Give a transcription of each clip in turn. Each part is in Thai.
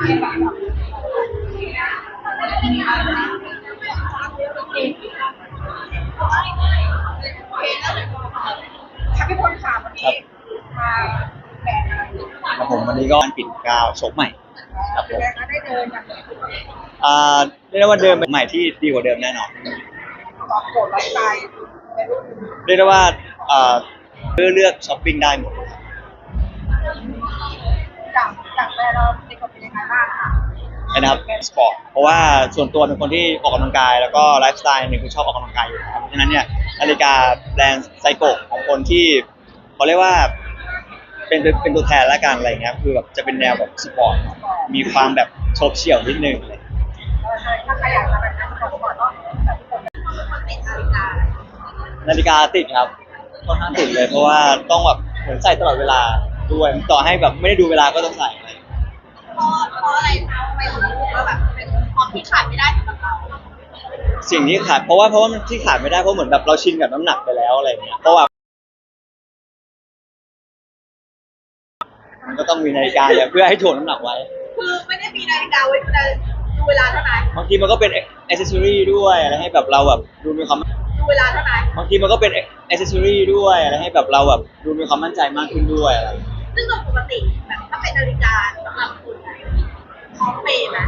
ค่ะพี่พลค่ะวันนี้มาแบกครับผมวันนี้ก็ปิดกาวโฉมใหม่ครับผมแล้วก็ได้เดินอย่างอ่าเรียกได้ว่าเดิมเป็นใหม่ที่ดีกว่าเดิมแน่นอนตอบโจทย์ไลฟ์สไตล์ในรุ่นเรียกได้ว่าอ่าเลือกเลือกช้อปปิ้งได้หมดจากจากแบรนด์เรา นะครับสปอร์ตเพราะว่าส่วนตัวเป็นคนที่ออกกำลังกายแล้วก็ไลฟ์สไตล์หนึ่งคือชอบออกกำลังกายอยู่แล้วเพราะฉะนั้นเนี่ยนาฬิกาแบรนด์ไซโกของคนที่เขาเรียกว่าเป็นเป็นตัวแทนละกันอะไรเงี้ยคือแบบจะเป็นแนวแบบสปอร์ตมีความแบบโฉบเฉี่ยวนิดนึงอะไรเออถ้าใครอยากจะแบบนั้นขอก่อนว่าแบบคนติดนาฬิกานาฬิกาติดครับค่อนข้างติดเลยเพราะว่าต้องแบบเหมือนใส่ตลอดเวลาด้วยต่อให้แบบไม่ได้ดูเวลาก็ต้องใส่ เพราะเพราะอะไรคะทำไมถึงรู้สึกว่าแบบเป็นของที่ขาดไม่ได้สำหรับเราสิ่งที่ขาดเพราะว่าเพราะว่ามันที่ขาดไม่ได้เพราะเหมือนแบบเราชินกับน้ำหนักไปแล้วอะไรอย่างเงี้ยเพราะว่ามันก็ต้องมีนาฬิกาอย่างเพื่อให้ถ่วงน้ำหนักไว้ คือไม่ได้มีนาฬิกาไว้ดูดูเวลาเท่านั้นบางทีมันก็เป็นอ c เซ s ซอรี่ด้วยอะไรให้แบบเราแบบดูมีความดูเวลาเท่านั้นบางทีมันก็เป็นอ c เซ s ซอรี่ด้วยอะไรให้แบบเราแบบดูมีความมั่นใจมากขึ้นด้วยอะไร ซึ่งโดยปกติแบบถ้าเป็นนาฬิกาสำหรับคุณอะพร้อมเปย์ไหม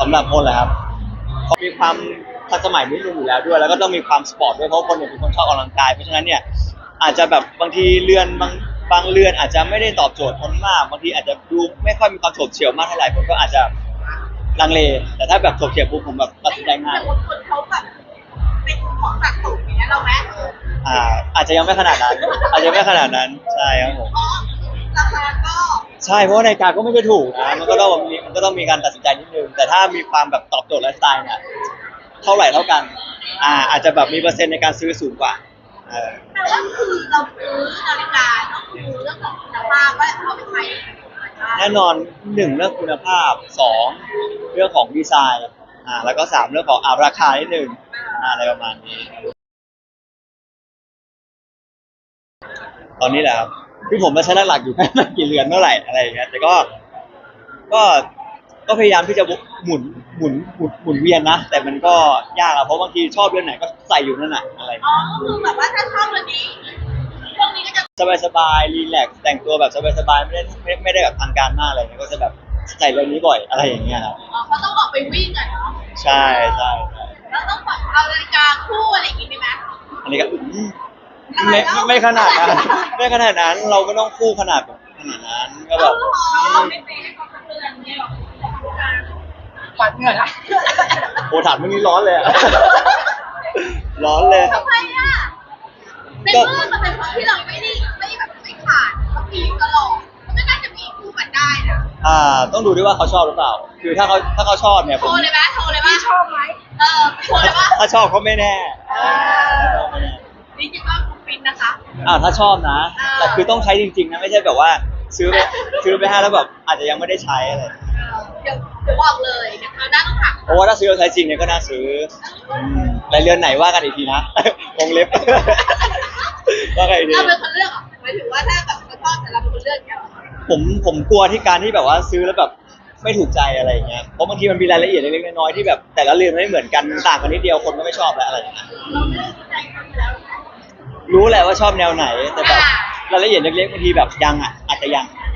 สำหรับคนแหละครับเขามีความทันสมัยนิดนึงอยู่แล้วด้วย แล้วก็ต้องมีความสปอร์ตด้วยเพราะคนเนี่ยเป็นคนชอบออกกำลังกาย เพราะฉะนั้นเนี่ยอาจจะแบบบางทีเรือนบางบางเรือนอาจจะไม่ได้ตอบโจทย์คนมากบางทีอาจจะดูไม่ค่อยมีความโฉบเฉี่ยวมากเท่าไหร่ผมก็อาจจะลังเล แต่ถ้าแบบโฉบเฉี่ยวปุ๊บผมแบบตัดสินใจง่ายแต่บางคนเขาแบบเป็นของสะสมอย่างเงี้ยเราไหมอ่าอาจจะยังไม่ขนาดนั้น อาจจะไม่ขนาดนั้นใช่ครับผมเพราะ ราคาก็ใช่เพราะว่านาฬิกาก็ไม่ได้ถูกนะมันก็ต้องมีมันก็ต้องมีการตัดสินใจนิดนึงแต่ถ้ามีความแบบตอบโจทย์ไลฟ์สไตล์เนี่ยเท่าไหร่เท่ากัน อ่า อาจจะแบบมีเปอร์เซ็นต์ในการซื้อสูงกว่าเออแปลว่าคือเราซื้อนาฬิกาต้องดูเรื่องของคุณภาพว่าเอาไปใช้แน่นอนหนึ่งเรื่องคุณภาพสองเรื่องของดีไซน์อ่าแล้วก็สามเรื่องของอ่าราคานิดนึงอ่าอะไรประมาณนี้ ตอนนี้แหละครับ คือผมมาใช้หลักๆอยู่แค่ไม่กี่เรือนเท่าไหร่อะไรอย่างเงี้ยแต่ก็ก็ก็พยายามที่จะหมุนหมุนหมุนหมุนเวียนนะ แต่มันก็ยากอะเพราะบางทีชอบเรือนไหนก็ใส่อยู่นั่นแหละอะไรอย่างอ๋อเงี้ยก็คือแบบว่าถ้าชอบตัวนี้ช่วงนี้ก็จะสบายสบายรีแลกซ์แต่งตัวแบบสบายสบายไม่ได้ไม่ไม่ได้แบบทางการมากอะไรเงี้ยก็จะแบบใส่เรื่องนี้บ่อยอะไรอย่างเงี้ยครับอ๋อเขาต้องออกไปวิ่งอะเนาะใช่ใช่ใช่แล้วต้องแบบเอานาฬิกาคู่อะไรอย่างงี้ไหมอันนี้ก็อืม ไม่ไม่ไม่ขนาดนั้นไม่ขนาดนั้น เราไม่ต้องคู่ขนาดแบบขนาดนั้นก็แบบเราไม่เปย์ให้เขาสักเดือนเนี่ยหรอปัดเหงื่อละโอ้ถามเรื่องนี้ร้อนเลยอะร้อนเลยทำไมอะในเมื่อมันเป็นของที่เราไม่ได้ไม่แบบไม่ขาดเขามีอยู่ตลอดมันก็น่าจะมีคู่กันได้นะอ่า ต้องดูด้วยว่าเขาชอบหรือเปล่า คือถ้าเขาถ้าเขาชอบเนี่ยโทผรมเลยไหมโทรเลยว่าชอบไหมเออโทรเลยว่าถ้าชอบเขาไม่แน่ถ้าชอบไม่แน่ดิจิตอล ฟินนะคะอ่าถ้าชอบนะ อ่า แต่คือต้องใช้จริงๆนะไม่ใช่แบบว่าซื้อไปซื้อไปให้แล้วแบบอาจจะยังไม่ได้ใช้อะไรเดี๋ยวเดี๋ยวบอกเลยเดี๋ยวคราวหน้าต้องถามเพราะว่าถ้าซื้อแล้วใช้จริงเนี่ยก็น่าซื้ออืมรายเรือนไหนว่ากันอีกทีนะ วงเล็บ ว่ากันอีกทีเราเป็นคนเลือกเหรอหมายถึงว่าถ้าแบบเขาชอบแต่เราเป็นคนเลือกเนี่ยเหรอผมผมกลัวที่การที่แบบว่าซื้อแล้วแบบไม่ถูกใจอะไรอย่างเงี้ย เพราะบางทีมันมีรายละเอียดเล็กๆน้อยๆที่แบบแต่ละเรือนมันไม่เหมือนกันมันต่างกันนิดเดียวคนก็ไม่ชอบแล้วอะไรอย่างเงี้ยเราไม่ได้ใจเขาอยู่แล้ว รู้แหละว่าชอบแนวไหน แต่แบบรายละเอียดเล็กๆบางทีแบบยังอะอาจจะยัง อะ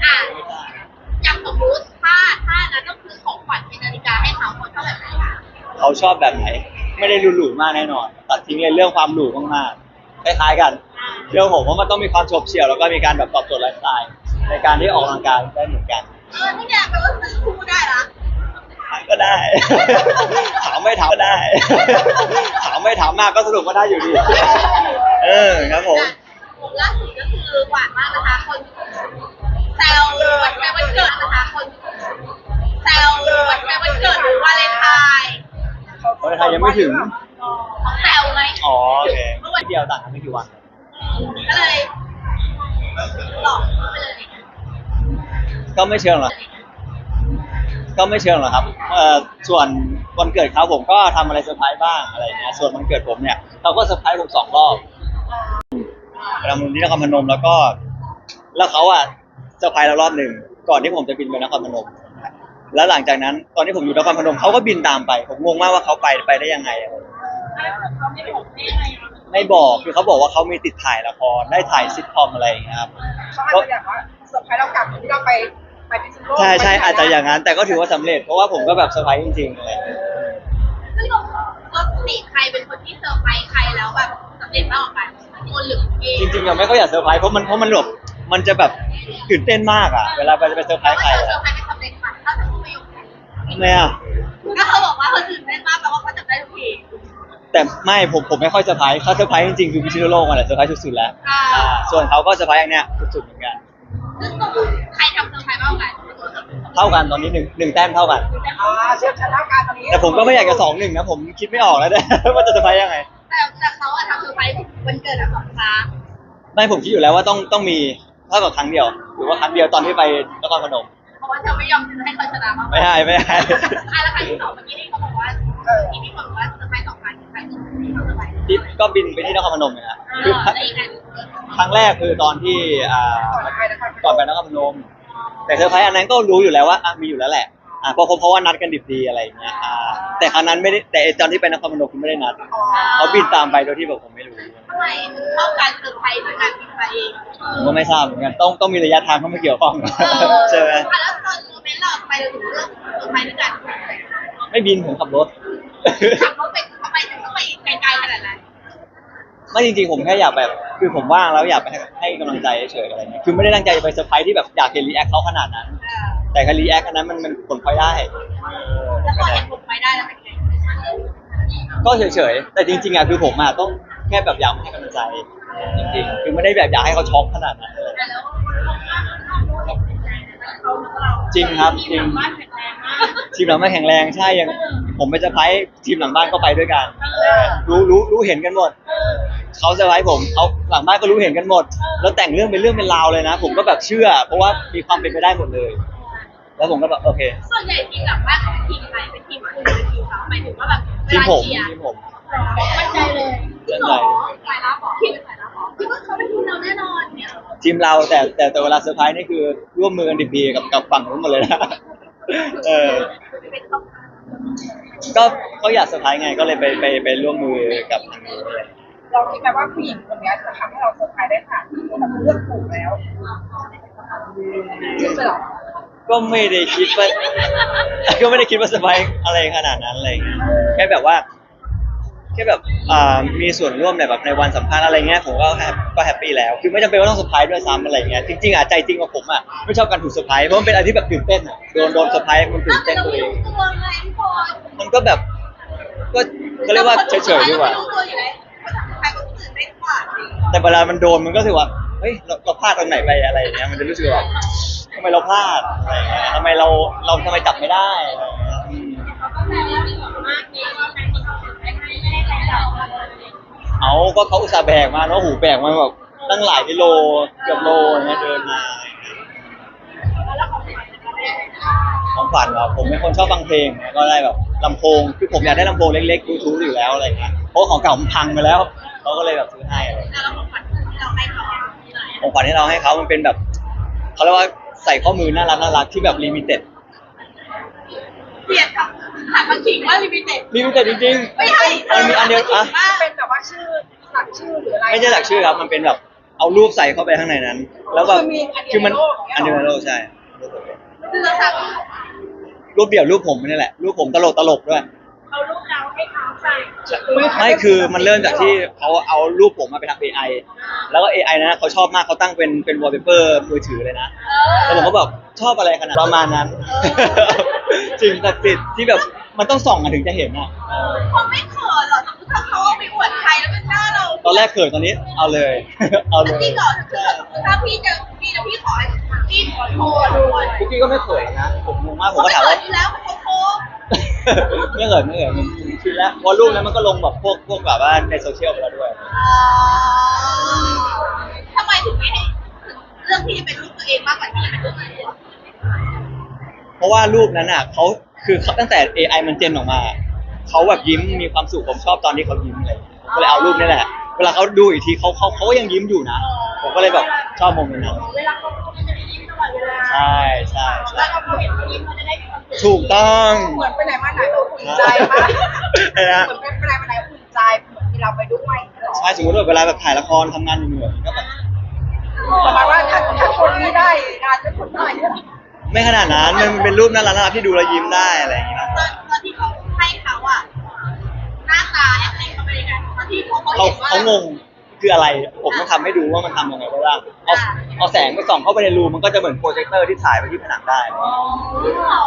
อย่างสมมติถ้าถ้านั้นต้องคือของขวัญเป็นนาฬิกาให้เขาเขาชอบแบบไหนคะเขาชอบแบบไหน ไม่ได้หรูๆมากแน่นอน ตัดทิ้งเลยเรื่องความหรูมากๆคล้ายๆกันเรื่องผมว่ามันต้องมีความโฉบเฉี่ยวแล้วก็มีการแบบตอบโจทย์ไลฟ์สไตล์ในการที่ออกกำลังกายได้เหมือนกัน เออนี่ไงแปลว่าซื้อคู่ได้ละก็ได้ ถามไม่ถามก็ได้ ถามไม่ถามมากก็สรุปว่าได้อยู่ดีเออครับผมผม ล่าสุดก็คือหวานมากนะคะคนแซววันแม่วันเกิดนะคะคนแซววันแม่วันเกิดหรือวาเลนไทน์วันไทยยังไม่ถึง ของแซวไงอ๋อโอเคนิดเดียวต่างกันไม่กี่วัน ก็เลยหลอกไปเลยก็ไม่เชิงหรอกก็ไม่เชิงหรอกครับเอ่อส่วนวันเกิดเขาผมก็ทำอะไรเซอร์ไพรส์บ้างอะไรอย่างเงี้ย ส่วนวันเกิดผมเนี่ยเขาก็เซอร์ไพรส์ผมสองรอบ ไปทำบุญที่นครพนมแล้วก็ แล้วเขาอะเซอร์ไพรส์เรารอบหนึ่งก่อนที่ผมจะบินไปนครพนม แล้วหลังจากนั้น ตอนที่ผมอยู่นครพนมเขาก็บินตามไป ผมงงมากว่าเขาไปไปได้ยังไงอะเขาไม่บอกได้ไงอะไม่บอกคือเขาบอกว่าเขามีติดถ่ายละครได้ถ่ายซิทคอมอะไรอย่างเงี้ยครับ เขาอาจจะอยากว่าเซอร์ไพรส์เรากลับที่เราไปไปพิษณุโลกใช่ใช่อาจจะอย่างนั้น แต่ก็ถือว่าสำเร็จเพราะว่าผมก็แบบเซอร์ไพรส์จริงๆอะไรอย่างเงี้ย ซึ่งป กติใครเป็นคนที่เซอร์ไพรส์ใครแล้วแบบสำเร็จมากกว่ากันคนหรือเองจริงๆยังไม่ก็อยากเซอร์ไพรส์เพราะมันเพราะมันแบบมันจะแบบตื่นเต้นมากอะ เวลาไปไปเซอร์ไพรส์ใครเซออะร์ไพรส์ไม่สำเร็จค่ะถ้าจะพูดประโยคนี้ทำไมอะก็เขาบอกว่าเขาตื่นเต้นมากแปลว่าเขาจำได้ทุกทีแต่ไม่ผมผมไม่ค่อยเซอร์ไพรส์เขาเซอร์ไพรส์จริงๆคือพิชิตโลกมาแหละเซอร์ไพรส์สุดๆแล้วอ่าอ่าส่วนเขาก็เซอร์ไพรส์อย่างเนี้ยสุดๆเหมือนกันซึ่งก็คือ ใครทำเซอร์ไพรส์มากกว่ากันเท่ากันตอนนี้หนึ่งหนึ่งแต้มเท่ากัน อ่าเชื่อชนะการตอนนี้แต่ผมก็ไม่อยากจะสองหนึ่งนะผมคิดไม่ออกแล้วเนี่ย ว่าจะเซอร์ไพรส์ยังไง แต่แต่เขาอะทำเซอร์ไพรส์วันเกิดอะสองครั้งไม่ผมคิดอยู่แล้วว่าต้องต้องมีเท่ากับครั้งเดียว หรือว่าครั้งเดียวตอนที่ไปนครพนมเพราะว่าเธอไม่ยอมให้เขาชนะมากกว่าไม่ได้ไม่ได้ อะแล้วครั้งที่สองเมื่อกี้ที่เขาบอกว่าที่พี่บอกว่าเซอร์ ที่เขาเซอร์ไพรส์ที่ก็บินไปที่นครพนมเลยนะอ่าคือแล้วอีกอันครั้งแรกคือตอนที่อ่าก่อนไปนครพนมก่อนไปนครพนม แต่เซอร์ไพรส์อันนั้นก็รู้อยู่แล้วว่าอะมีอยู่แล้วแหละอ่าเพราะเพราะว่านัดกันดิบดีอะไรอย่างเงี้ยอ่าแต่ครั้งนั้นไม่ได้แต่ไอ้ตอนที่ไปนครพนมคือไม่ได้นัดอ๋อเขาบินตามไปโดยที่แบบผมไม่รู้ ทำไมถึงชอบการเซอร์ไพรส์ด้วยการบินไปเองผมก็ไม่ทราบเหมือนกันต้องต้องมีระยะทางเข้ามาเกี่ยวข้องใช่ไหมอะแล้วตอนโมเมนต์เราไปเราถึงเรื่องเซอร์ไพรส์ด้วยกันไม่บินผมขับรถ ขับรถไปทำไมถึงต้องไปไกลๆขนาดนั้น ไม่จริงๆผมแค่อยากแบบคือผมว่างแล้วอยากไปให้ให้กำลังใจเฉยๆอะไรเงี้ยคือไม่ได้ตั้งใจจะไปเซอร์ไพรส์ที่แบบอยากเห็นรีแอคเขาขนาดนั้นเออแต่การรีแอคอันนั้นมันมันผลพลอยได้ แล้วพอเห็นผมไปได้แล้วเป็นไงก็เฉยๆ แต่จริงๆอะคือผมอะต้องแค่แบบอยากให้กำลังใจ จริงๆ คือไม่ได้แบบอยากให้เขาช็อกขนาดนั้นเลยแต่แล้วเขาเราจริงครับจริงบ้านแข็งแรงมากทีมหลังบ้านแข็งแรงใช่ยังผมไปเซอร์ไพรส์ทีมหลังบ้านก็ไปด้วยกัน รู้รู้รู้เห็นกันหมด เขาเซอร์ไพรส์ผมเขาหลังบ้านก็รู้เห็นกันหมด แล้วแต่งเรื่องเป็นเรื่องเป็นราวเลยนะ ผมก็แบบเชื่อ เพราะว่ามีความเป็นไปได้หมดเลย แล้วผมก็แบบโอเคส่วนใหญ่ทีมหลังบ้านเป็นทีมใครเป็นทีมคุณหรือทีมเขาหมายถึงว่าแบบเวทีมลาผมเชียร์ทีมผมมั่นใจเลยจริงเหรอสายลับเหรอทีมเป็นสายลับเหรอคิดว่าเขาเป็นทีมเราแน่นอนเนี่ยทีมเราแต่แต่แต่เวลาเซอร์ไพรส์นี่คือร่วมมือกันดีๆกับกับฝั่งนู้นหมดเลยนะเออเป็นต้องก็ก็อยากเซอร์ไพรส์ไงก็เลยไปไปไปร่วมมือกับทางนู้นเลย เราคิดไหมว่าผู้หญิงคนนี้จะทำให้เราเซอร์ไพรส์ได้ค่ะแบบเลือกถูกแล้วคิดไปหรอก็ไม่ได้คิดว่า ก็ไม่ได้คิดว่าเซอร์ไพรส์อะไรขนาดนั้นอะไรเงี้ยแค่แบบว่าแค่แบบอ่ามีส่วนร่วมในแบบในวันสำคัญอะไรเงี้ยผมก็แฮปก็แฮปปี้แล้ว คือไม่จำเป็นว่าต้องเซอร์ไพรส์ด้วยซ้ำอะไรเงี้ยจริงๆอะใจจริงของผมอะไม่ชอบการถูกเซอร์ไพรส์เพราะมันเป็นอะไรที่แบบตื่นเต้นอะโดนโดนเซอร์ไพรส์มันตื่นเต้นเราตัวไม่เองรู้ตัวไงพี่บอลมันก็แบบก็ก็เรียกว่าเฉยๆดีกว่า แล้วใครก็ตื่นเต้กว่าจริงแต่เวลามันโดนมันก็รู้สึกว่าเฮ้ยเราเราพลาดตรงไหนไปอะไรอย่างเงี้ยมันจะรู้สึกว่าทำไมเราพลาดอะไรอย่างเงี้ยทำไมเราเราทำไมจับไม่ได้อะไรอย่างเงี้ยอืม เขาก็แปลว่าดีมากนี่ว่าเป็นคนที่ไม่ให้ไม่ให้ใครเราเอาก็เขาอุตส่าห์แบกมาเนาะหูแบกมาแบบตั้งหลายกิโลเกือบโลอย่างเงี้ยเดินมาแล้วของขวัญจะได้ ของขวัญเราผมเป็นคนชอบฟังเพลงก็ได้แบบ ลำโพงคือผมอยากได้ลำโพงเล็กๆบลูทูธอยู่แล้วอะไรอย่างเงี้ยเพราะของเก่ามันพังไปแล้วเขาก็เลยแบบซื้อให้อะไรอย่างเงี้ยแล้วของขวัญที่เราให้เขาที่ไหนของขวัญที่เราให้เขามันเป็นแบบเขาเรียกว่าใส่ข้อมือน่ารักน่ารักที่แบบลิมิเต็ดเปลี่ยนคำถามมาขิงว่าลิมิเต็ดลิมิเต็ดจริงไม่ใช่มันมีอันเดียวอะเป็นแบบว่าชื่อหลักชื่อหรืออะไรไม่ใช่หลักชื่อครับมันเป็นแบบเอารูปใส่เข้าไปข้างในนั้น แล้วแบบคือมีอันเดียวคือมันในโลกอย่างเงี้ยอันเดียวในโลกใช่คือเราสั่ง รูปเดี่ยวรูปผมนี่แหละรูปผมตลกตลกด้วย เอาลูกเราให้เขาใส่ไม่คือมันเริ่มจากที่เขาเอารูปผมมาไปทำ AI แล้วก็ AI นะเขาชอบมากเขาตั้งเป็นเป็นวอลเปเปอร์มือถือเลยนะแล้วผมก็แบบชอบอะไรขนาดประมาณนั้น จริงศักดิ์สิทธิ์ที่แบบมันต้องส่องกันถึงจะเห็นอะเออเขาไม่เขินหรอสมมติถ้าเขาเอาไปอวดใครแล้วเป็นหน้าเรา ตอนแรกเขินตอนนี้เอาเลย เอาเลยพี่ก่อนคือถ้าพี่จะพี่นะพี่ขอให้พี่ขอโทษด้วยคุกกี้ก็ไม่เขินนะผมงงมากผผมมก็ไม่ถามเขิว่านอยู่แล้วเขาโทษไม่เขินไม่เขินมันชินแล้วเพราะรูปนั้นมันก็ลงแบบพวกพวกแบบว่าในโซเชียลไปแล้วด้วยทำไมถึงไม่ให้เรื่องที่จะเป็นรูปตัวเองมากกว่าที่จะเป็นรูปตัวเองเพราะว่ารูปนั้นอะเขาคือเขาตั้งแต่ AI มันเจนออกมาเขาแบบยิ้มมีความสุขผมชอบตอนที่เขายิ้มอะไรอย่างเลยผมก็เลยเอารูปนี้แหละ เวลาเขาดูอีกทีเขาเขาเขาก็ยังยิ้มอยู่นะ ผมก็เลยแบบชอบโมเมนต์นั้นเวลาเขาเขาจะไปยิ้มทำไมตลอดเวลาใช่ใช่ใช่แล้วเราเห็นทีมเราจะได้มีความสุขถูกต้องเหมือนไปไหนมาไหนเราอุ่นใจปะอะไรนะเหมือนไปไหนมาไหนอุ่นใจเหมือนมีเราไปด้วยเหรอใช่สมมติว่าเวลาแบบถ่ายละครทำงานเหนื่อยๆก็แบบประมาณว่าถ้าถ้าคนนี้ได้งานจะคนได้เนี่ยไม่ขนาดนั้นมันเป็นรูปน่ารักน่ารักที่ดูแล้วยิ้มได้อะไรอย่างเงี้ยตอนตอนที่เขาให้เขาอะหน้าตาแอคติ้งเขาเป็นยังไงตอนที่ เขาเขาเขาเห็นว่าเขางงคืออะไร ผมต้องทำให้ดูว่ามันทำยังไงได้บ้างเอาเอาแสงไปส่องเข้าไปในรูมันก็จะเหมือนโปรเจคเตอร์ที่ถ่ายไปที่ผนังได้ อ๋อจริงเหรอ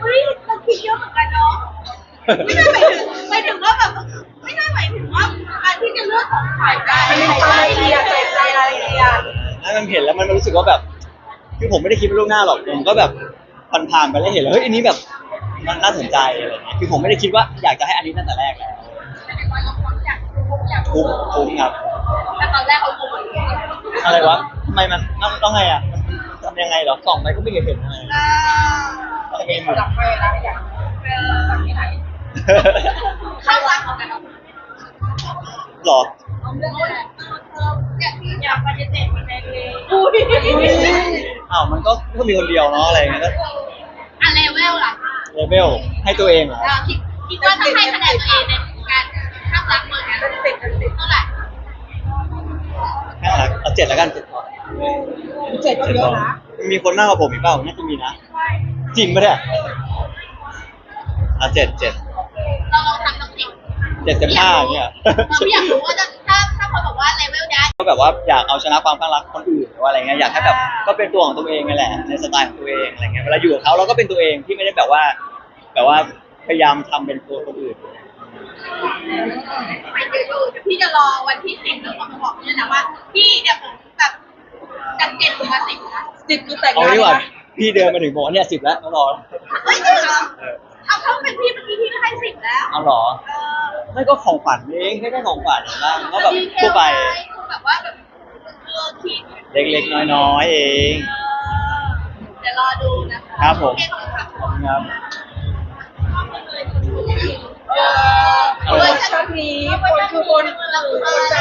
เฮ้ยเราคิดเยอะเหมือนกันเนาะ ไม่ได้หมายถึงหมายถึงว่าแบบไม่ได้หมายถึงว่าการที่จะเลือกของขวัญได้มันมีความละเอียดใส่ใจรายละเอียดแล้วมันเห็นแล้วมันรู้สึกว่าแบบ คือผมไม่ได้คิดเป็นล่วงหน้าหรอกผมก็แบบผ่านๆไปแล้วเห็นแล้วเฮ้ยอันนี้แบบมันน่าสนใจอะไรเงี้ยคือผมไม่ได้คิดว่าอยากจะให้อันนี้ตั้งแต่แรกแล้ว คุ้มคุ้มครับ แต่ตอนแรกเขาโกรธอะไรวะทำไมมันต้องต้องไงอะมันมันทำยังไงเหรอส่องไปก็ไม่เห็นเห็นอะไรอ่าต้องมีหมดหลับไปแล้วอยากเออที่ไหนข้างรักของกันเนาะหรอเอาเรื่องอะไรเอออยากที่อยากปฏิเสธมันในเลยอุ้ยอ้าวมันก็ก็มีคนเดียวเนาะอะไรเงี้ยก็อะเลเวลล่ะเลเวลให้ตัวเองเหรอเราคิดคิดว่าถ้าให้คะแนนตัวเองในกา รข้างรักเมืองนี้เป็นสิบเป็นสิบเท่าไหร่แค่รักเอาเจ็ดแล้วกันเจ็ดพอเจ็ดก็เยอะนะมีคนมากกว่าผมอีกเปล่าน่าจะมีนะ จริงปะเนี่ยอะเจ็ดเจ็ดเราลองทำต้องสิบเจ็ดเต็มห้าอย่างเงี้ยเราอยากรู้ว่าจะถ้าถ้าเขาบอกว่าเลเวลนี้ก็แบบว่าอยากเอาชนะความข้างรักคนอื่นหรือว่าอะไรเงี้ยอยากให้แบบก็เป็นตัวของตัวเองนั่นแหละในสไตล์ของตัวเองอะไรเงี้ยเวลาอยู่กับเขาเราก็เป็นตัวเองที่ไม่ได้แบบว่า แบบว่าพยายามทำเป็นตัวคนอื่นไปดูเดี๋ยว พี่จะรอวันที่สิบแล้วคนมาบอกเนี่ยนะว่า พี่เดี๋ยวผมแบบจากเจ็ดถึงมาสิบนะสิบคือแต่งเอางานดีกว่าพี่เดินมาถึงบอกว่าเนี่ยสิบแล้วต้องรอเฮ้ยจริงเหรอเอาเขาเป็นพี่เมื่อกี้พี่ก็ให้สิบแล้วเอาเหรอเออไม่ก็ของฝันเองแค่ได้ของฝันเองบ้างก็แบบทั่วไป คือแบบว่าแบบเออคิดเล็กๆ น้อยๆ เอง เออเดี๋ยวรอดูนะคะครับผม โอเคขอบคุณค่ะครับ เวอร์ชันนี้คนคือคน